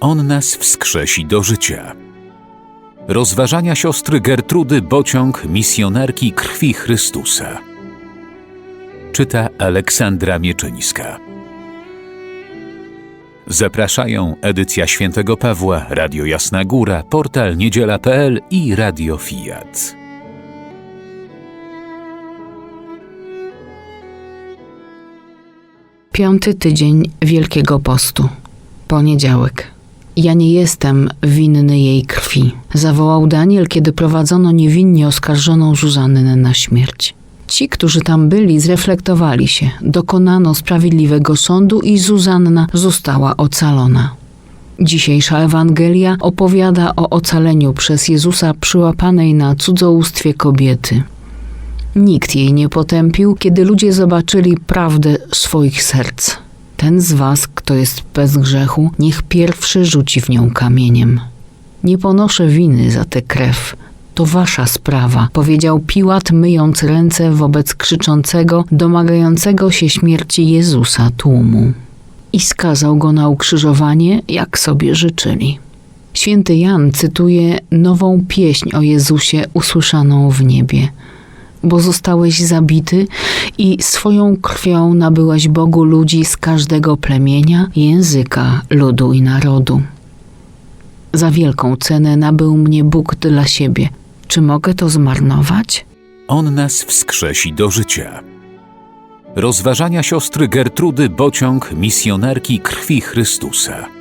On nas wskrzesi do życia. Rozważania siostry Gertrudy Bociąg, misjonerki krwi Chrystusa. Czyta Aleksandra Mieczyńska. Zapraszają edycja Świętego Pawła, Radio Jasna Góra, portal niedziela.pl i Radio Fiat. Piąty tydzień Wielkiego Postu. Poniedziałek. Ja nie jestem winny jej krwi, zawołał Daniel, kiedy prowadzono niewinnie oskarżoną Zuzannę na śmierć. Ci, którzy tam byli, zreflektowali się, dokonano sprawiedliwego sądu i Zuzanna została ocalona. Dzisiejsza Ewangelia opowiada o ocaleniu przez Jezusa przyłapanej na cudzołóstwie kobiety. Nikt jej nie potępił, kiedy ludzie zobaczyli prawdę swoich serc. Ten z was, kto jest bez grzechu, niech pierwszy rzuci w nią kamieniem. Nie ponoszę winy za tę krew. To wasza sprawa, powiedział Piłat, myjąc ręce wobec krzyczącego, domagającego się śmierci Jezusa tłumu. I skazał go na ukrzyżowanie, jak sobie życzyli. Święty Jan cytuje nową pieśń o Jezusie usłyszaną w niebie bo zostałeś zabity i swoją krwią nabyłeś Bogu ludzi z każdego plemienia, języka, ludu i narodu. Za wielką cenę nabył mnie Bóg dla siebie. Czy mogę to zmarnować? On nas wskrzesi do życia. Rozważania siostry Gertrudy Bociąg, misjonerki krwi Chrystusa.